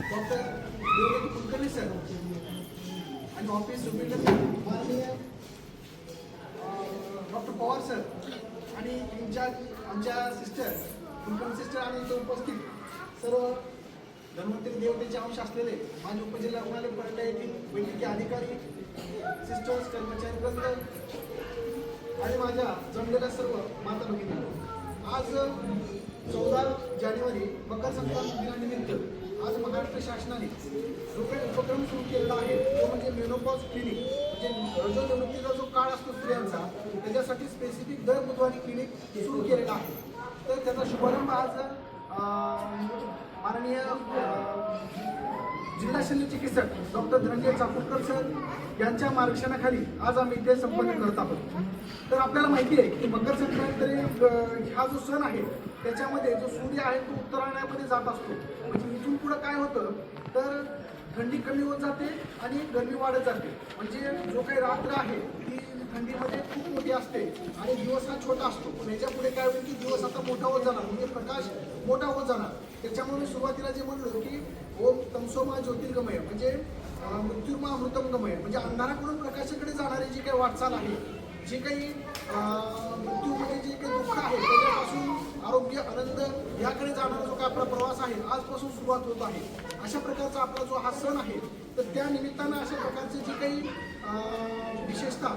Doctor Devdutt Kulkarni sir आणि office माननीय doctor Pawar sir. आणि इन्चार्ज आमच्या सिस्टर कुलकर्णी सिस्टर आणि इथे उपस्थित सर्व धन्वंतरी देवतेचे अंश असलेले माझे उपजिल्हा रुग्णालय परंडा येथील वैद्यकीय अधिकारी सिस्टर्स कर्मचारी वृंद आणि माझ्या जमलेल्या सर्व माता भगिनी आज चौदा जानेवारी मकर संक्रांत दिनानिमित्त आज महाराष्ट्र शासनाने जो काही उपक्रम सुरू केलेला आहे. तो म्हणजे मेनोपॉज क्लिनिक म्हणजे रजोनिवृत्तीचा जो काळ असतो स्त्रियांचा त्याच्यासाठी स्पेसिफिक दर बुधवारी क्लिनिक सुरू केलेला आहे. तर त्याचा शुभारंभ आज माननीय जिल्हा शल्य चिकित्सक डॉक्टर धनंजय चाकूरकर सर यांच्या मार्गदर्शनाखाली आज आम्ही इथे संपन्न करत आहोत. तर आपल्याला माहिती आहे की मकर संक्रांत हा जो सण आहे त्याच्यामध्ये जो सूर्य आहे तो उत्तरायणामध्ये जात असतो. म्हणजे इथून पुढं काय होतं? तर थंडी कमी होत जाते आणि गरमी वाढत जाते. म्हणजे जो काही रात्र आहे ती थंडीमध्ये खूप मोठी असते आणि दिवस हा छोटा असतो. पण याच्यापुढे काय होईल की दिवस आता मोठा होत जाणार. म्हणजे प्रकाश मोठा होत जाणार. त्याच्यामुळे मी सुरुवातीला जे म्हणलो की ओम तमसोमा ज्योतिर्गमय. म्हणजे अं, मृत्युर्मा अमृतमगमय म्हणजे अंधाराकडून प्रकाशाकडे जाणारी जी काही वाटचाल आहे जे काही मृत्यूमध्ये जे काही दुःख आहे त्याच्यापासून आरोग्य आनंद याकडे जाणारा जो काही आपला प्रवास आहे आजपासून सुरुवात होत आहे. अशा प्रकारचा आपला जो हा सण आहे तर त्या निमित्तानं अशा प्रकारचे जे काही विशेषता विशेषतः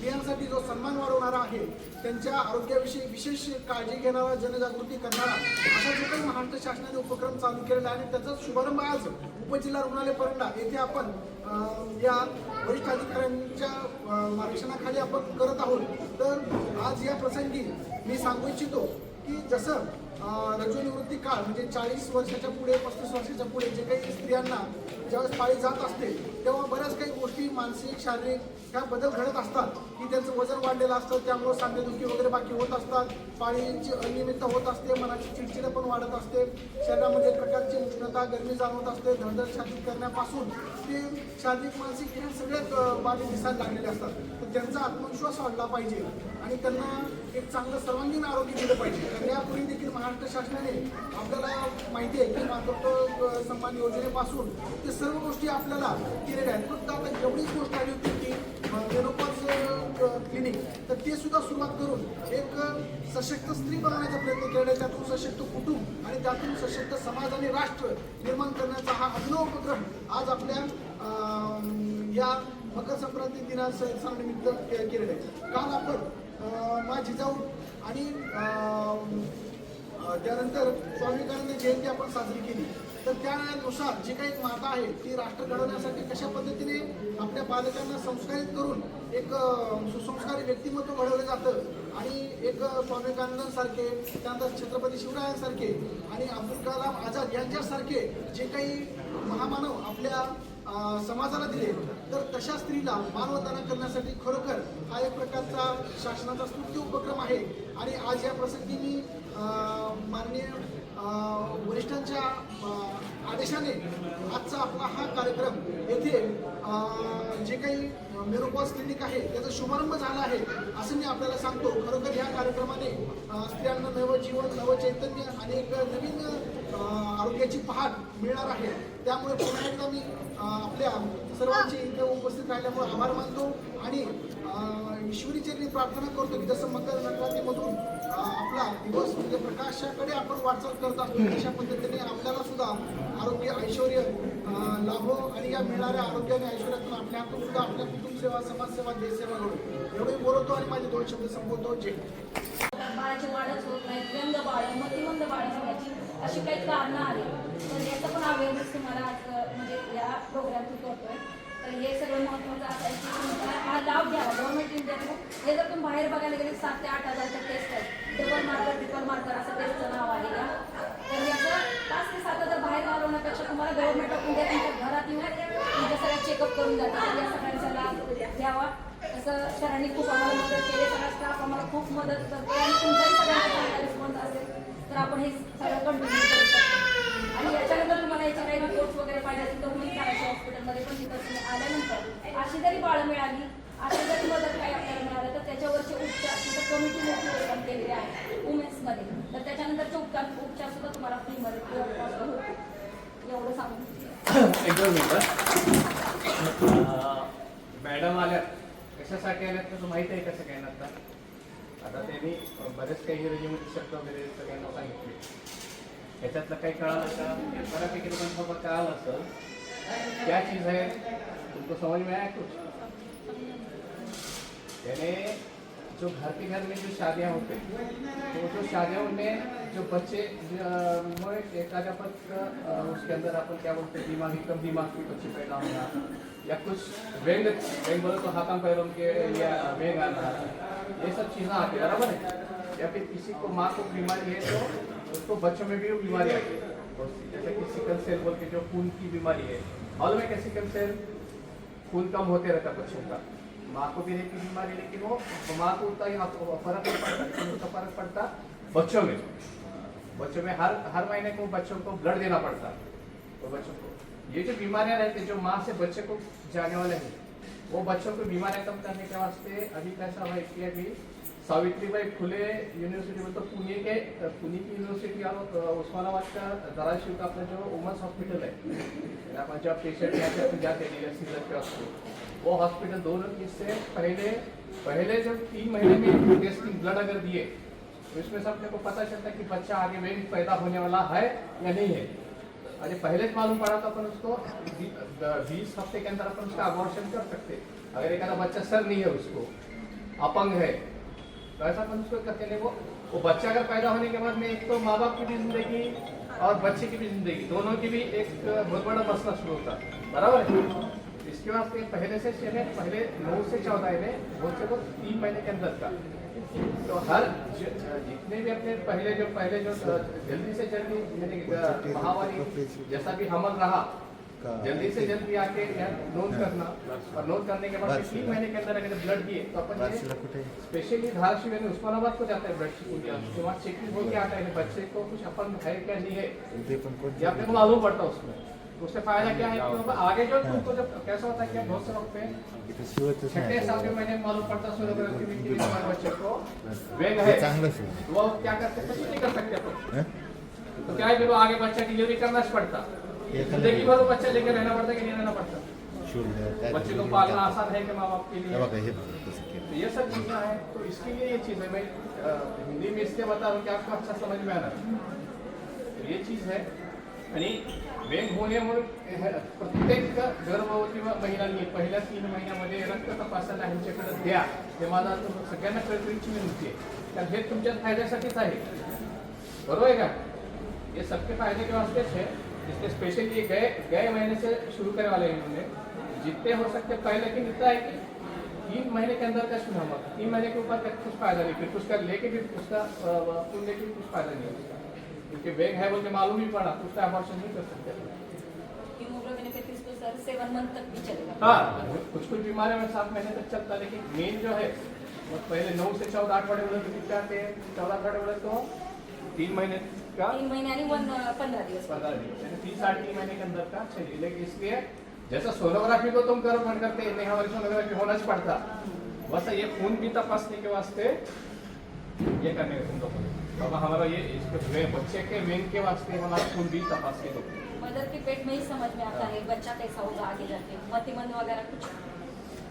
स्त्रियांसाठी जो सन्मान वाढवणारा आहे त्यांच्या आरोग्याविषयी विशेष काळजी घेणारा जनजागृती करणारा असा जो काही महाराष्ट्र शासनाने उपक्रम चालू केलेला आहे आणि त्याचा शुभारंभ आज उपजिल्हा रुग्णालय परंडा येथे आपण या वरिष्ठ अधिकाऱ्यांच्या मार्गदर्शनाखाली आपण करत आहोत. तर आज या प्रसंगी मी सांगू इच्छितो की जसं रजोनिवृत्ती काळ म्हणजे चाळीस वर्षाच्या पुढे पस्तीस वर्षाच्या पुढे जे काही स्त्रियांना ज्यावेळेस पाळी जात असते तेव्हा बऱ्याच काही गोष्टी मानसिक शारीरिक ह्या बदल घडत असतात. की त्यांचं वजन वाढलेलं असतं त्यामुळं सांधेदुखी वगैरे बाकी होत असतात. पाळीची अनियमितता होत असते मनाची चिडचिड पण वाढत असते. शरीरामध्ये प्रकारची उष्णता गरमी जाणवत असते. धडधड शारीरिक करण्यापासून ते शारीरिक मानसिक ह्या सगळ्याच बाबी दिसायला लागलेल्या असतात. तर त्यांचा आत्मविश्वास वाढला पाहिजे आणि त्यांना एक चांगलं सर्वांगीण आरोग्य दिलं पाहिजे. कारण यापूर्वी देखील महाराष्ट्र शासनाने आपल्याला माहिती आहे की मातृत्व सन्मान योजनेपासून ते सर्व गोष्टी आपल्याला केलेल्या आहेत. फक्त आता एवढीच गोष्ट आली होती की मेनोपॉज क्लिनिक तर ते सुद्धा सुरुवात करून एक सशक्त स्त्री बनवण्याचा प्रयत्न केला आहे. त्यातून सशक्त कुटुंब आणि त्यातून सशक्त समाज आणि राष्ट्र निर्माण करण्याचा हा अभिनव उपक्रम आज आपल्या या मकर संक्रांती दिना सणानिमित्त के- केलेलं आहे. काल आपण माझी मा आणि त्यानंतर स्वामी विवेकानंद जयंती आपण साजरी केली तर त्यानुसार जी काही माता आहे ती राष्ट्र घडवण्यासाठी कशा पद्धतीने आपल्या बालकांना संस्कारित करून एक सुसंस्कारी व्यक्तिमत्व घडवलं जातं आणि एक अं, स्वामी विवेकानंदांसारखे त्यानंतर छत्रपती शिवरायांसारखे आणि अब्दुल कलाम आझाद यांच्यासारखे जे काही महामानव आपल्या समाजाला दिले तर तशा स्त्रीला मानवंदना करण्यासाठी खरोखर हा एक प्रकारचा शासनाचा स्तुत्य उपक्रम आहे. आणि आज या प्रसंगी मी माननीय वरिष्ठांच्या आदेशाने आजचा आपला हा कार्यक्रम येथे जे काही मेरोपॉज क्लिनिक आहे त्याचा शुभारंभ झाला आहे असं मी आपल्याला सांगतो. खरोखर ह्या कार्यक्रमाने स्त्रियांना नवं जीवन नवं चैतन्य आणि एक नवीन आरोग्याची पहाट मिळणार आहे. त्यामुळे पुन्हा एकदा मी आपल्या सर्वांची इथे उपस्थित राहिल्यामुळे आभार मानतो आणि ईश्वरीचे प्रार्थना करतो की जसं मकर संक्रांतीमधून आपला दिवस म्हणजे प्रकाशाकडे आपण वाटचाल करत असतो. अशा पद्धतीने आपल्याला सुद्धा आरोग्य ऐश्वर लाभो आणि या मिळणाऱ्या आरोग्य आणि ऐश्वर्यातून आपल्या हातून सुद्धा आपल्या कुटुंब सेवा समाजसेवा देशसेवा घडू एवढे बोलवतो आणि माझे दोन शब्द संपवतो. जे बाळाची वाढच होत नाही. व्यंग बाळ मतिमंद बाळ होण्याची अशी काही कारणं आली तर याचं पण अवेअरनेस तुम्हाला आज म्हणजे या प्रोग्रामतून करतोय. तर हे सगळं महत्त्वाचं असं की हा लाभ घ्यावा गव्हर्नमेंट इंडियाने हे जर तुम्ही बाहेर बघायला गेले सात ते आठ हजारच्या टेस्ट आहेत. डबल मार्कर ट्रिपल मार्कर असं टेस्टचं नाव आहे का तर याचं पाच ते सात हजार बाहेर घालवण्यापेक्षा तुम्हाला गव्हर्नमेंट ऑफ इंडिया तुमच्या घरात येऊन तुमच्या सगळ्या चेकअप करून जातात या सगळ्यांचा लाभ घ्यावा. तसं सरांनी खूप आम्हाला मदत केली. सगळा स्टाफ आम्हाला खूप मदत करतो आणि तुमचाही सगळ्यांचा चांगला रिस्पॉन्स असेल. तर आपण हे सगळं कंटिन्यू करू शकतो आणि याच्यानंतर तुम्हाला याचे काही रिपोर्ट्स वगैरे पाहिजे असेल तर उमेश साराच्या हॉस्पिटलमध्ये पण तिथं तुम्ही आल्यानंतर अशी जरी बाळं मिळाली अशी जरी मदत काही आपल्याला मिळालं तर त्याच्यावरचे उपचार सुद्धा कमिटी मोठी ओपन केलेले आहे वुमेन्समध्ये तर त्याच्यानंतरचे उपचार उपचार सुद्धा तुम्हाला फ्रीमध्ये होतील. एवढं सांगून एक दोन मिनिटं. मॅडम आल्यात. कशासाठी आल्यात तुझं माहीत आहे कसं सगळ्यांना आता? आता त्यांनी बरेच काही रेजिमेंट शब्द वगैरे सगळ्यांना सांगितले. त्याच्यातलं काही कळालं का? बऱ्यापैकी लोकांसोबत कळालं असं त्या चीज़ आहे तुमको समझ में आया कुछ? यानी जो घर के घर में जो शादियाँ होते हैं तो जो शादियों में जो बच्चे एक अ, उसके अंदर अपन क्या बोलते हैं दिमागी कम दिमाग के बच्चे पैदा होना या कुछ व्यंग व्यंग बोले तो हाथम पैरों के या व्यंग आना ये सब चीज़ें आती है बराबर है? या फिर किसी को माँ को बीमारी है तो उसको बच्चों में भी वो बीमारी आती है। जैसे कि सिकल सेल बोल के जो खून की बीमारी है। मालूम है क्या सिकल सेल खून कम होते रहता है बच्चों का। माँ को भी रहती बीमारी, लेकिन वो माँ को उतना ही फ़र्क नहीं पड़ता फ़र्क पड़ता बच्चों में। बच्चों में हर हर महीने को बच्चों को ब्लड देना पड़ता तो बच्चों को। ये जो बीमारियाँ रहती है, जो माँ से बच्चे को जाने वाले हैं, वो बच्चों को बीमारियाँ कम करने के वास्ते अभी कैसा हुआ इसलिए भी सावित्रीबाई फुले यूनिवर्सिटी में तो पुणे के, पुणे की यूनिवर्सिटी और उस्मानाबाद का धाराशिव का अपना जो वुमेंस हॉस्पिटल है जब पेशेंट यहाँ से जाते के वास्ते वो हॉस्पिटल दोनों किससे पहले पहले जब तीन महीने में टेस्टिंग ब्लड अगर दिए तो इसमें से अपने को पता चलता कि बच्चा आगे में पैदा होने वाला है या नहीं है. अरे पहले मालूम पड़ा तो अपन उसको बीस हफ़्ते के अंदर अपन उसका अबॉर्शन कर सकते. अगर एक बच्चा सर नहीं है उसको, अपंग है तो ऐसा अपन उसको करते वो वो बच्चा अगर पैदा होने के बाद में एक तो माँ बाप की भी ज़िंदगी और बच्चे की भी ज़िंदगी, दोनों की भी एक बहुत बड़ा मसला शुरू होता बराबर है? इसके वास्ते पहले से चले पहले नौ से चौदह में बहुत से बहुत तीन महीने के अंदर का। तो हर जितने भी अपने पहले जो पहले जो, जल्दी से जल्दी महामारी, जैसा भी हमल रहा जल्दी से जल्दी आके नोट करना। और नोट करने के बाद तीन महीने के अंदर अगर ब्लड दिए तो अपन ये स्पेशली धाराशिव यानी उस्मानाबाद को जाता है ब्लड उसके वहाँ चेकिंग होके आता है बच्चे को कुछ अपन है क्या नहीं है ते पण अपने को मालूम पड़ता है उसमें। तो उससे फ़ायदा क्या है कि आगे जो तुमको जब कैसा होता है कि बहुत से वक्त पे छठे नाही सातवें महीने मालूम पड़ता सोनोग्राफी में कि हमारे बच्चे को वेग है। तो वो क्या करते कुछ नहीं कर सकते तो क्या है फिर वो आगे बच्चा डिलीवरी करना ही पड़ता ज़िंदगी भर बच्चा रहना पड़ता कि नहीं रहना पड़ता? बच्चे को पालना आसान है कि माँ बाप के लिए। तो ये सब चीज़ें हैं तो इसके लिए ये चीज़ है मैं हिंदी में इसलिए बता रहा हूँ कि आपको अच्छा समझ में आना तो ये चीज़ है आणि वेग होण्यामुळे प्रत्येक गर्भवती महिलांनी पहिल्या तीन महिन्यामध्ये रक्त तपासायला ह्यांच्याकडे द्या। हे माझा सगळ्यांना कळकळीची विनंती आहे। कारण हे तुमच्या फायद्यासाठीच आहे। बरोबर क्या ये सबके फ़ायदे के वास्ते है इसलिए स्पेशली ये गए गए महीने से शुरू करने वाले हैं इन्होंने। जितने हो सकते पहले लेकिन इतना है कि तीन महीने के अंदर का शुरू हुआ तीन महीने के ऊपर तक कुछ फ़ायदा नहीं फिर उसका लेके भी उसका फूल लेके भी कुछ फ़ायदा नहीं है उसका क्योंकि वेग है बोल के मालूम ही पड़ा तो उसका अबॉर्शन नहीं कर सकते। तो हाँ कुछ कुछ बीमारियों में सात महीने तक चलता लेकिन मेन जो है पहले नौ से चौदह आठ बड़े तो कितने आते हैं चौदह आठवड़े बोले तो तीन महीने का? तीन महिने आणि वन पंधरा दिवस पंद्रह दिन यानी तीन साढ़े तीन महीने के अंदर का चलिए लेकिन इसलिए जैसा सोनोग्राफी को तुम करो मन करते नहीं हमारी सोनोग्राफी होना ही पड़ता। वैसा ये खून भी तपासने के वास्ते ये करने का तुम लोग बाबा हमारा ये इसके बच्चे के वेन के वास्ते हमारा खून भी तपास के दो। मदर के पेट में ही समझ में आता है बच्चा कैसा होगा आगे जाके मतिमंद वगैरह कुछ।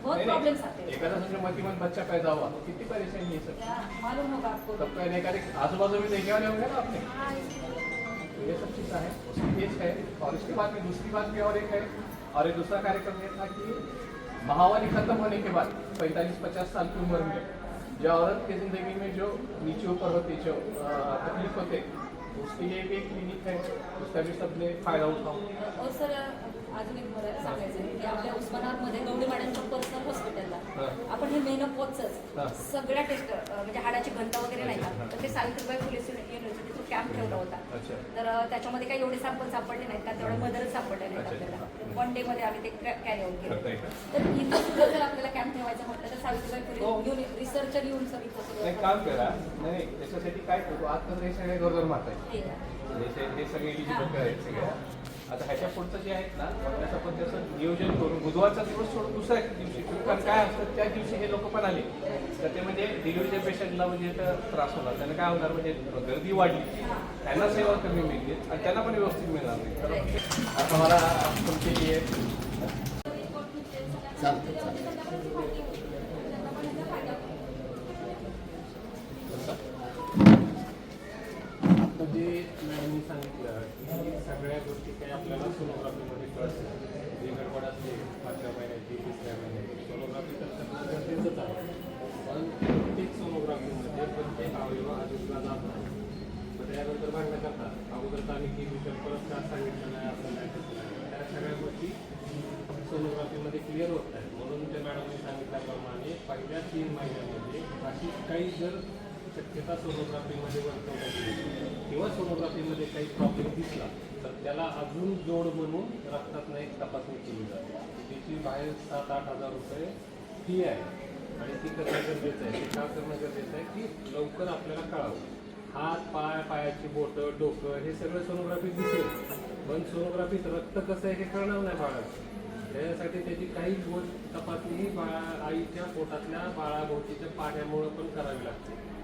बहुत प्रॉब्लम्स आते हैं। एखादा समजा मतिमंद बच्चा पैदा हुआ तो कितनी परेशानी है क्या मालूम होगा आपको। तब तो एकाधिक आजू बाजू में देखने वाले होंगे ना आपने? हाँ, तो ये सब चीज़ें हैं उसकी एज है और इसके बाद में दूसरी बात भी और एक है और एक दूसरा कार्यक्रम ये था कि महावारी खत्म होने के बाद पैंतालीस पचास साल की उम्र में जो औरत की ज़िंदगी में जो नीचे ऊपर होते जो तकलीफ़ होते उसके लिए भी एक क्लिनिक है उसका भी सबने फ़ायदा उठाओ और सर अजून एक मला सांगायचं आहे की आपल्या उस्मानाबादमध्ये गवडी मॅडमच्या पर्सनल हॉस्पिटलला हा. हे मेन. पोचच. सगळ्या टेस्ट म्हणजे हाडाची घनता वगैरे नाही का? तर ते सावित्रीबाई फुले युनिव्हर्सिटीचा कॅम्प ठेवला होता. तर त्याच्यामध्ये काही एवढे सॅम्पल सापडले नाहीत का? तेवढे मदरच सापडले नाहीत. आपल्याला. वन डे मध्ये आम्ही ते कॅरी आउट केलं. तर इथं सुद्धा जर आपल्याला कॅम्प ठेवायचा म्हटलं तर सावित्रीबाई फुले हो. युनि रिसर्चर येऊन सर इथं सगळं काम करा. नाही त्याच्यासाठी काय करू? आता हे. सगळे गरोदर माता हे. सगळे. सगळ्या आता ह्याच्या पुढचं जे आहेत ना त्याचं पण त्याचं नियोजन करून बुधवारचा दिवस सोडून दुसऱ्या दिवशी कारण काय असतं त्या दिवशी हे लोक पण आले. तर ते म्हणजे डिलिव्हरीच्या पेशंटला म्हणजे त्रास होणार. त्यांना काय होणार म्हणजे गर्दी वाढली. त्यांना सेवा कमी मिळते आणि त्यांना पण व्यवस्थित मिळणार नाही. आता मला तुमची ही एक चालतं चालतं आता जे मॅडमनी सांगितलं. की सगळ्या गोष्टी काही आपल्याला सोनोग्राफीमध्ये कळतात जे गडबड असते पाचव्या महिन्याची तिसऱ्या महिन्याची सोनोग्राफी तर करणं गरजेचंच आहे. पण प्रत्येक सोनोग्राफीमध्ये प्रत्येक अवयव आधीला जात नाही मग त्यानंतर भांडणं करतात. अगोदर तर आम्ही की तर परत का सांगितलं नाही असं नाही नाही. त्या सगळ्या गोष्टी सोनोग्राफीमध्ये क्लिअर होत आहेत. म्हणून त्या मॅडमने सांगितल्याप्रमाणे पहिल्या तीन महिन्यामध्ये अशी काही जर शक्यता सोनोग्राफीमध्ये वर्तवण्यात किंवा सोनोग्राफीमध्ये काही प्रॉब्लेम दिसला तर त्याला अजून जोड म्हणून रक्तातनं एक तपासणी केली जाते. त्याची बाहेर सात आठ हजार रुपये फी आहे. आणि ती करणं गरजेचं आहे. ते का करणं गरजेचं आहे की लवकर आपल्याला कळावं. हात पाय पायाची बोटं डोकं हे सगळं सोनोग्राफी दिसेल. पण सोनोग्राफीत रक्त कसं आहे हे कळणार नाही बाळाचं त्याच्यासाठी त्याची काही गोष्ट तपासणी ही बाळा आईच्या पोटातल्या बाळाभोवतीच्या पाण्यामुळं पण करावी लागते.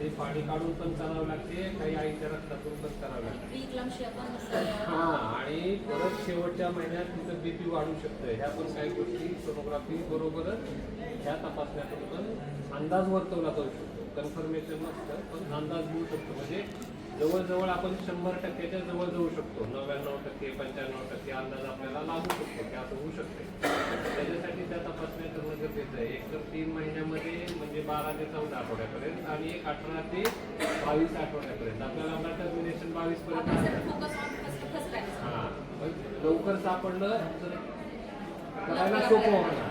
ते पाणी काढून पण करावं लागते काही आईच्या रक्तातून पण करावं लागते. हा आणि परत शेवटच्या महिन्यात तिचं बीपी वाढू शकतं ह्या पण काही गोष्टी सोनोग्राफी बरोबरच ह्या तपासण्यातून पण अंदाज वर्तवला जाऊ शकतो. कन्फर्मेशन नसतं पण अंदाज घेऊ शकतो. म्हणजे जवळजवळ आपण शंभर टक्क्याच्या जवळ जाऊ शकतो. नव्याण्णव टक्के पंच्याण्णव टक्के अंदाज आपल्याला लागू शकतो की असं होऊ शकते त्याच्यासाठी त्या तपासण्या करणं गरजेचं आहे. एक तर तीन महिन्यामध्ये म्हणजे बारा ते चौदा आठवड्यापर्यंत आणि एक अठरा ते बावीस आठवड्यापर्यंत. आपल्याला आपला टर्मिनेशन बावीस पर्यंत हा लवकर सापडलं तर करायला सोपं होणार.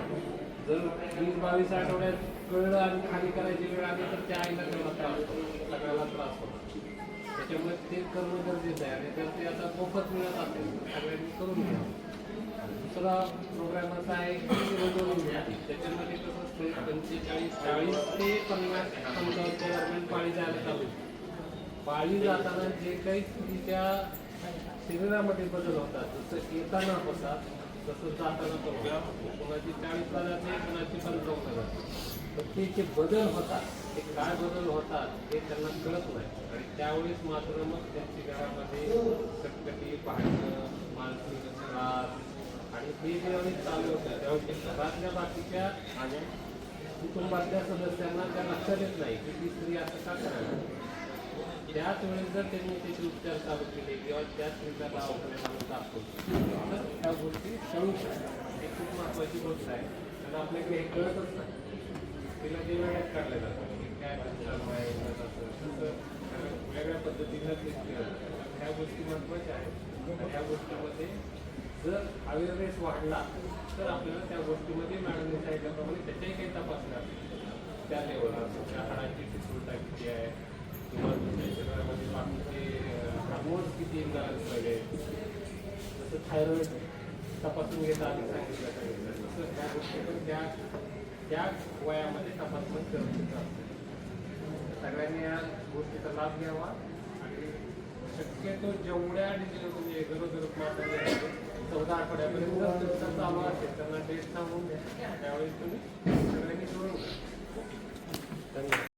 जर वीस बावीस आठवड्यात कळलं आणि खाली करायची वेळ आली तर त्या आईला तेवढा त्रास होतो. सगळ्याला त्रास होतो. त्याच्यामुळे ते करणं गरजेचं आहे आणि जर ते आता मोफत मिळत असेल सगळ्यांनी करून घ्या दुसरा प्रोग्राम असा आहे की त्याच्यामध्ये कसं असतं पंचेचाळीस चाळीस ते पन्नास पंचावन्नच्या दरम्यान पाळी जायला चालू पाळी जाताना जे काही तिच्या शरीरामध्ये बदल होतात जसं येताना होता तसं जाताना पण होतात कोणाची चाळीसला जाते कोणाची पंचावन्न जाते. तर ते जे बदल होतात ते काय बदल होतात हे त्यांना कळत नाही. आणि त्यावेळेस मात्र मग त्यांची घरामध्ये कटकटी पाहणं मानसिक त्रास आणि हे ज्यावेळेस चालू होतं त्यावेळेस ते घरातल्या बाकीच्या आणि कुटुंबातल्या सदस्यांना त्या लक्षात येत नाही की ती स्त्री असं का करायला त्याच वेळेस जर त्यांनी त्याचे उपचार चालू केले किंवा त्या स्त्रीचा दवाखान्यात आणून दाखवतो तर त्या गोष्टी कळू शकतात. ही खूप महत्त्वाची गोष्ट आहे. कारण आपल्याकडे हे कळतच नाही. तिला ते वेळात काढलं जातं वेगळ्या पद्धतीनं ते ह्या गोष्टी महत्त्वाच्या आहेत ह्या गोष्टीमध्ये जर अवेअरनेस वाढला तर आपल्याला त्या गोष्टीमध्ये मॅडमने सांगितल्याप्रमाणे त्याच्याही काही तपासण्या त्या लेवलला तुमच्या हाडाची ठिसूळता किती आहे किंवा तुमच्या शरीरामध्ये बाकीचे हार्मोन्स किती इम्बॅलन्स पाहिजे जसं थायरॉइड तपासून घेता आधी सांगितलं सांगितलं तसं त्या गोष्टी पण त्या त्या वयामध्ये तपासणं गरजेचं असतं सगळ्यांनी या गोष्टीचा लाभ घ्यावा. आणि शक्यतो जेवढ्या डिजिटल म्हणजे गरोदर चौदा आठवड्यापर्यंत चालू असेल त्यांना डेट सांगून द्या. त्यावेळेस तुम्ही सगळ्यांनी जोडून धन्यवाद.